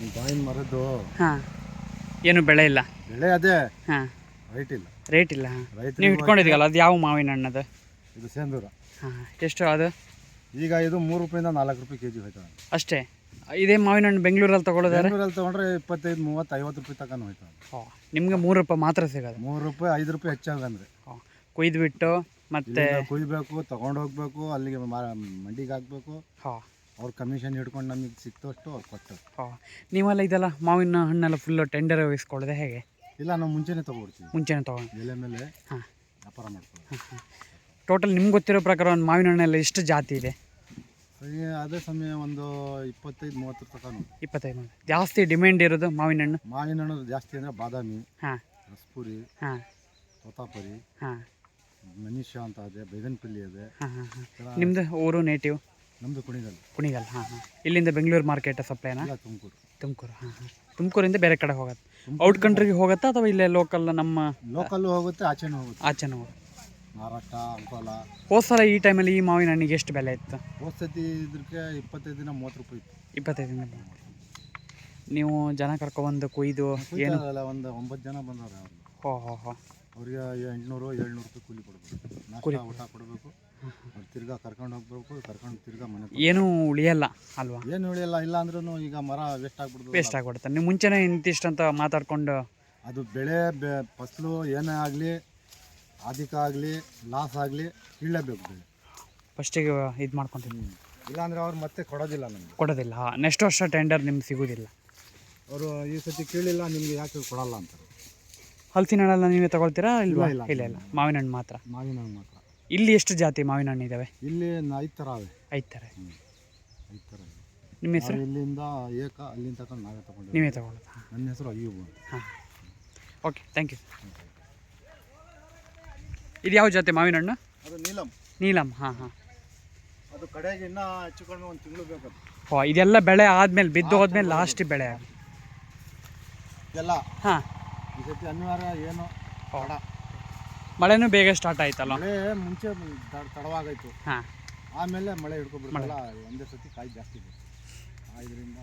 ಬಾಯಿನ ಮರದ್ದು ಹಾಂ. ಏನು ಬೆಳೆ ಇಲ್ಲ? ಬೆಳೆ ಅದೇ. ಹಾಂ. ರೈಟ್ ಇಲ್ಲ. ರೇಟ್ ಇಲ್ಲ ಹಾಂ. ನೀವು ಇಟ್ಕೊಂಡಿದ್ದೀಗಲ್ಲ ಅದು ಯಾವ ಮಾವಿನ ಹಣ್ಣದು? ಇದು ಸೇಂದೂರ. ಹಾಂ ಎಷ್ಟು ಅದು? ಈಗ ಇದು ಮೂರು ರೂಪಾಯಿಂದ ನಾಲ್ಕು ರೂಪಾಯಿ ಕೆ ಜಿ ಹೋಯ್ತದೆ. ಅಷ್ಟೇ? ಇದೇ ಮಾವಿನ ಹಣ್ಣು ಬೆಂಗಳೂರಲ್ಲಿ ತಗೊಳ್ಳೋದಾರೆ ಬೆಂಗಳೂರಲ್ಲಿ ತೊಗೊಂಡ್ರೆ ಇಪ್ಪತ್ತೈದು ಮೂವತ್ತು ಐವತ್ತು ರೂಪಾಯಿ ತಗೊಂಡು ಹೋಯ್ತದೆ. ಹಾಂ ನಿಮಗೆ ಮೂರು ರೂಪಾಯಿ ಮಾತ್ರ ಸಿಗೋದು. ಮೂರು ರೂಪಾಯಿ ಐದು ರೂಪಾಯಿ ಹೆಚ್ಚಾಗಂದ್ರೆ ಹಾಂ ಕೊಯ್ದುಬಿಟ್ಟು ಮತ್ತೆ ಕುಯ್ಬೇಕು ತಗೊಂಡು ಹೋಗ್ಬೇಕು ಅಲ್ಲಿಗೆ ಮಾ- ಮಂಡಿಗೆ ಹಾಕ್ಬೇಕು. ಹಾಂ. ಅವ್ರ ಕಮಿಷನ್ ಹಿಡ್ಕೊಂಡು ನಮಗೆ ಸಿಕ್ತಷ್ಟು ಅವ್ರು ಕೊಟ್ಟು ಹಾಂ. ನೀವೆಲ್ಲ ಇದೆಲ್ಲ ಮಾವಿನ ಹಣ್ಣೆಲ್ಲ ಫುಲ್ಲು ಟೆಂಡರ್ ವಹಿಸ್ಕೊಳ್ಳೋದೆ ಹೇಗೆ? ಇಲ್ಲ ನಾವು ಮುಂಚೆನೇ ತೊಗೊಡ್ತೀವಿ ಮುಂಚೆನೇ ತೊಗೊಂಡು ಎಲೆ ಮೇಲೆ ಹಾಂ. ವ್ಯಾಪಾರ ಮಾಡ್ತೀವಿ ಟೋಟಲ್ ನಿಮ್ಗೆ ಗೊತ್ತಿರೋ ಪ್ರಕಾರ ಒಂದು ಮಾವಿನ ಹಣ್ಣೆಲ್ಲ ಎಷ್ಟು ಜಾತಿ ಇದೆ? ಈ ಅದೇ ಸಮಯ ಒಂದು ಇಪ್ಪತ್ತೈದು ಮೂವತ್ತು ತನಕ ಇಪ್ಪತ್ತೈದು ಜಾಸ್ತಿ ಡಿಮ್ಯಾಂಡ್ ಇರೋದು ಮಾವಿನ ಹಣ್ಣು? ಮಾವಿನ ಹಣ್ಣು ಜಾಸ್ತಿ ಅಂದರೆ ಬಾದಾಮಿ ಹಾಂ. ರಸ್ಪುರಿ ಹಾಂ. ತೋತಾಪುರಿ ಹಾಂ. ಮನೀಷ ಅಂತ ಇದೆ ಬೇಗನ್ಪಲ್ಲಿ ಇದೆ. ಹಾಂ ಹಾಂ ಹಾಂ. ನಿಮ್ಮದು ಊರು ನೇಟಿವ್ ನಮ್ಮದು ಕುಣಿಗಲ್. ಕುಣಿಗಲ್ ಹಾಂ ಹಾಂ. ಇಲ್ಲಿಂದ ಬೆಂಗಳೂರು ಮಾರ್ಕೆಟ್ ಸಪ್ಲೈನಾ ಇಲ್ಲ ತುಮಕೂರು. ತುಮಕೂರು ಹಾಂ ಹಾಂ. ತುಮಕೂರಿಂದ ಬೇರೆ ಕಡೆ ಹೋಗುತ್ತೆ ಔಟ್ ಕಂಟ್ರಿಗೆ ಹೋಗುತ್ತಾ ಅಥವಾ ಇಲ್ಲೇ ಲೋಕಲ್ ನಮ್ಮ ಲೋಕಲ್ಲು ಹೋಗುತ್ತೆ ಆಚೆನೂ ಹೋಗುತ್ತೆ. ಆಚೆನೂ ಹೋಗುತ್ತೆ? ಮಹಾರಾಷ್ಟ್ರ ಅಂಕೋಲ. ಹೋದ ಸಲ ಈ ಟೈಮಲ್ಲಿ ಈ ಮಾವಿನ ಹಣ್ಣಿಗೆ ಎಷ್ಟು ಬೆಲೆ ಇತ್ತು? ಹೋದ ಸತಿ ಇದಕ್ಕೆ ಇಪ್ಪತ್ತೈದು ದಿನ ಮೂವತ್ತು ರೂಪಾಯಿ ಇತ್ತು. ಇಪ್ಪತ್ತೈದರಿಂದ ಮೂವತ್ತು. ನೀವು ಜನ ಕರ್ಕೊಬಂದು ಕೊಯ್ದು ಏನು? ಕುಯ್ತಾರಲ್ಲ ಒಂದು ಒಂಬತ್ತು ಜನ ಬಂದವ್ರೆ ಅವ್ರು. ಹೋ ಹೋ ಹೋ. ಅವ್ರಿಗೆ ಎಂಟುನೂರು ಏಳ್ನೂರು ರೂಪಾಯಿ ಕೂಲಿ ಕೊಡಬೇಕು. ನಾಷ್ಟ ಊಟ ಕೊಡಬೇಕು. ತಿರ್ಗಾ ಕರ್ಕೊಂಡು ಹೋಗ್ಬೇಕು ಕರ್ಕೊಂಡು ತಿರ್ಗಾ ಮನೆ ಏನೂ ಉಳಿಯಲ್ಲ ಅಲ್ವಾ? ಏನು ಉಳಿಯಲ್ಲ ಇಲ್ಲ ಅಂದ್ರೂ ಈಗ ಮರ ವೇಸ್ಟ್ ಆಗ್ಬಿಡ್ತು ವೇಸ್ಟ್ ಆಗ್ಬಿಡುತ್ತೆ. ನೀವು ಮುಂಚೆನೇ ಇಂತಿಷ್ಟು ಅಂತ ಮಾತಾಡ್ಕೊಂಡು ಅದು ಬೆಳೆ ಬೆ ಫಸಲು ಏನೇ ಆಗಲಿ ಅಧಿಕ ಆಗಲಿ ಲಾಸ್ ಆಗಲಿ ಇಳಲೇಬೇಕು ಬೆಳೆ. ಫಸ್ಟಿಗೆ ಇದು ಮಾಡ್ಕೊತೀನಿ ಇಲ್ಲಾಂದರೆ ಅವ್ರು ಮತ್ತೆ ಕೊಡೋದಿಲ್ಲ ನಮಗೆ. ಕೊಡೋದಿಲ್ಲ. ನೆಕ್ಸ್ಟ್ ವರ್ಷ ಟೆಂಡರ್ ನಿಮ್ಗೆ ಸಿಗೋದಿಲ್ಲ. ಅವರು ಈ ಸತಿ ಕೇಳಿಲ್ಲ ನಿಮಗೆ ಯಾಕೆ ಕೊಡಲ್ಲ ಅಂತಾರೆ ಹಲಸಿನ ಹಣ್ಣೆಲ್ಲ ನೀವೇ ತಗೊಳ್ತೀರಾ ಇಲ್ವಾ? ಇಲ್ಲ, ಇಲ್ಲ ಇಲ್ಲ. ಮಾವಿನ ಹಣ್ಣು ಮಾತ್ರ. ಮಾವಿನ ಹಣ್ಣು ಮಾತ್ರ. ಇಲ್ಲಿ ಎಷ್ಟು ಜಾತಿ ಮಾವಿನ ಹಣ್ಣು ಇದ್ದಾವೆ ಇಲ್ಲಿ ನ- ಐದು ಥರ ಅವೆ ಐದು ಥರ ಐದು ಥರ ಇವೆ. ನಿಮ್ಮ ಹೆಸರು? ನಾವು ಇಲ್ಲಿಂದ ಏಕ ಅಲ್ಲಿಂದ ತಗೊಂಡು ನಾವೇ ತಗೊಂಡು ನೀವೇ ತಗೊಳ್ಳೋದು. ಹಾಂ. ನನ್ನ ಹೆಸರು ಅಯ್ಯೂಬ್ ಅಂತ. ಹಾಂ. ಓಕೆ ಥ್ಯಾಂಕ್ ಯು ಇದು ಯಾವ ಜಾತಿ ಮಾವಿನ ಹಣ್ಣು? ಅದು ನೀಲಂ. ನೀಲಮ್ ಹಾಂ ಹಾಂ. ಅದು ಕಡೆಗೆ ಇನ್ನೂ ಹೆಚ್ಚು ಕಡಿಮೆ ಒಂದು ತಿಂಗಳು ಬೇಕು ಓ ಇದೆಲ್ಲ ಬೆಳೆ ಆದಮೇಲೆ ಬಿದ್ದು ಹೋದ್ಮೇಲೆ ಲಾಸ್ಟ್ ಬೆಳೆ ಇದೆಲ್ಲ ಹಾಂ. ಈ ಸತಿ ಅನಿವಾರ್ಯ ಏನು ತಡ ಮಳೆನೂ ಬೇಗ ಸ್ಟಾರ್ಟ್ ಆಯ್ತಲ್ಲ ಮಳೆ ಮುಂಚೆ ತ- ತಡವಾಗಾಯ್ತು ಹಾಂ. ಆಮೇಲೆ ಮಳೆ ಹಿಡ್ಕೊಬಿಡ್ತಲ್ಲ ಒಂದೇ ಸತಿ ಕಾಯಿ ಜಾಸ್ತಿ ಇದೆ ಇದರಿಂದ